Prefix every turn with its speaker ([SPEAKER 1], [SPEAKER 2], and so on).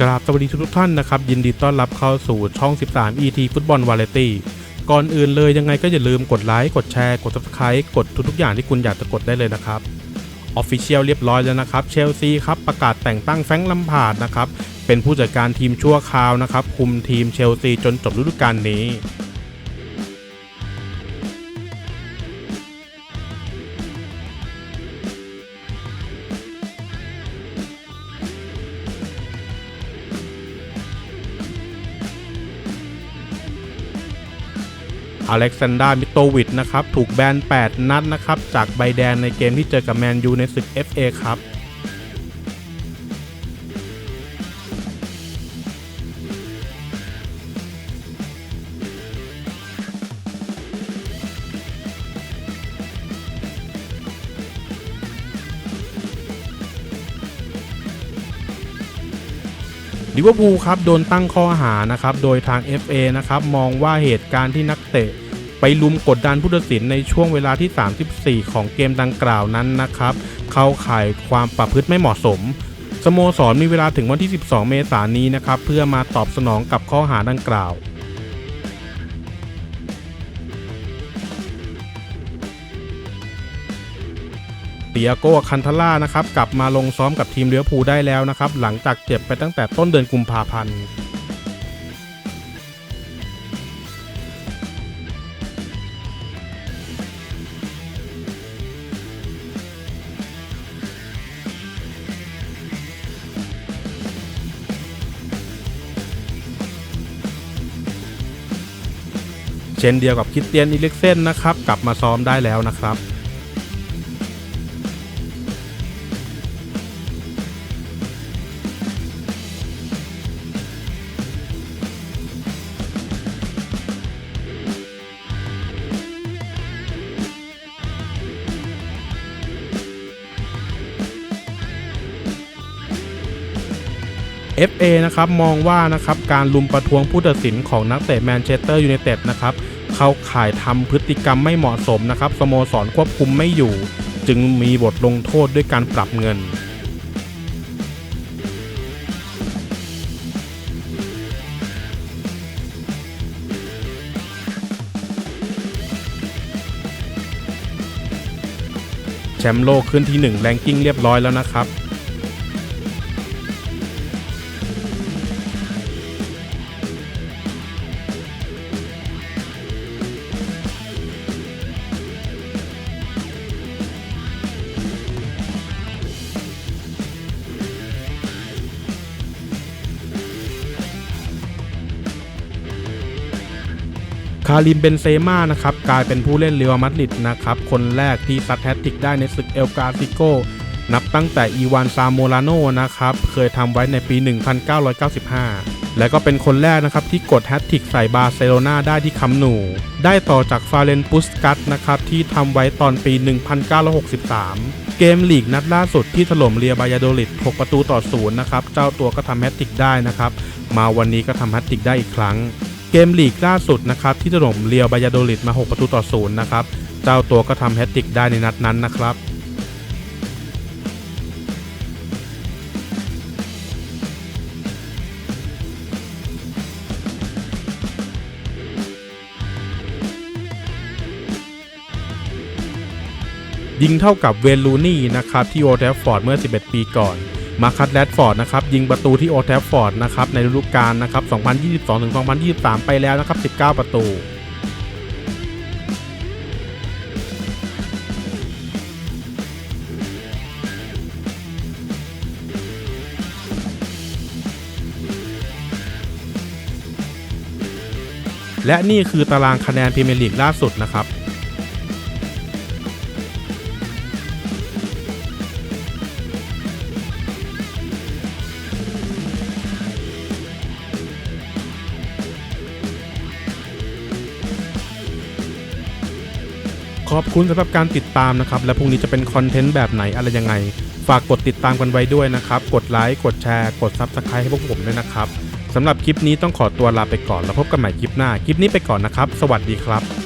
[SPEAKER 1] กราบสวัสดีทุกท่านนะครับ ยินดีต้อนรับเข้าสู่ช่อง 13 ET ฟุตบอลวาไรตี้ก่อนอื่นเลยยังไงก็อย่าลืมกดไลค์กดแชร์กด subscribe กดทุกๆอย่างที่คุณอยากจะกดได้เลยนะครับออฟฟิเชียลเรียบร้อยแล้วนะครับเชลซีครับประกาศแต่งตั้งแฟรงค์ลัมพาร์ดนะครับเป็นผู้จัดการทีมชั่วคราวนะครับคุมทีมเชลซีจนจบฤดูกาลนี้ อเล็กซานดรามิโตวิชนะครับ ถูกแบน 8 นัดนะครับ จากใบแดงในเกมที่เจอกับแมนยูในศึก FA ครับ ลิเวอร์พูลครับโดนตั้งข้อหานะครับโดยทาง FA นะครับมองว่าเหตุการณ์ที่นักเตะ ไปลุมกดดันผู้ตัดสินในช่วงเวลาที่ 34 ของเกมดังกล่าวนั้นนะครับเข้าข่ายความประพฤติไม่เหมาะสมสโมสรมีเวลาถึงวันที่ 12 เมษายนนี้นะครับเพื่อมาตอบสนองกับข้อหาดังกล่าว เตียโก้คันทล่านะครับกลับมาลงซ้อมกับทีมเลี้ยวภูได้แล้วนะครับ หลังจากเจ็บไปตั้งแต่ต้นเดือนกุมภาพันธ์เช่นเดียวกับคริสเตียนอิเล็กเซนนะครับ กลับมาซ้อมได้แล้วนะครับ FA นะครับมองว่านะครับการลุมประท้วงผู้ตัดสินของนักเตะแมนเชสเตอร์ยูไนเต็ดนะครับเขาข่ายทำพฤติกรรมไม่เหมาะสมนะครับสโมสรควบคุมไม่อยู่ จึงมีบทลงโทษด้วยการปรับเงินแชมป์โลกขึ้นที่ 1 แรงกิ้งเรียบร้อยแล้วนะครับ คาริมเบนเซม่านะครับกลายเป็นผู้เล่นเรอัลมาดริดนะครับคนแรกที่ซัดแฮตติกได้ในศึกเอลกาซิโกนับตั้งแต่อีวานซาโมลาโนนะครับเคยทำไว้ในปี 1995 และก็เป็นคนแรกนะครับที่กดแฮตติกใส่บาร์เซโลนาได้ที่คัมหนูได้ต่อจากฟาเรนปุสกัตนะครับที่ทำไว้ตอนปี 1963 เกมลีกนัดล่าสุดที่ถล่มเรียบายาโดลิด6ประตูต่อศูนย์นะครับเจ้าตัวก็ทำแฮตติกได้นะครับมาวันนี้ก็ทำแฮตติกได้อีกครั้ง เกมลีกล่าสุดนะครับที่ถล่มเรียวบายาโดลิดมา 6 ประตูต่อศูนย์นะครับเจ้าตัวก็ทำแฮตติกได้ในนัดนั้นนะครับยิงเท่ากับเวนลูนี่นะครับที่โอลด์แทฟฟอร์ดเมื่อ 11 ปีก่อน มาคัตแรดฟอร์ดนะครับยิงประตูที่โอแทฟฟอร์ดนะครับในฤดูกาลนะครับ 2022-2023 ไปแล้วนะครับ 19 ประตูและนี่คือตารางคะแนนพรีเมียร์ลีกล่าสุดนะครับ ขอบคุณสำหรับการติดตามนะครับ และพรุ่งนี้จะเป็นคอนเทนต์แบบไหนอะไรยังไง ฝากกดติดตามกันไว้ด้วยนะครับ กดไลค์ กดแชร์ กดซับสไครต์ให้พวกผมด้วยนะครับสำหรับคลิปนี้ต้องขอตัวลาไปก่อน แล้วพบกันใหม่คลิปหน้า คลิปนี้ไปก่อนนะครับ สวัสดีครับ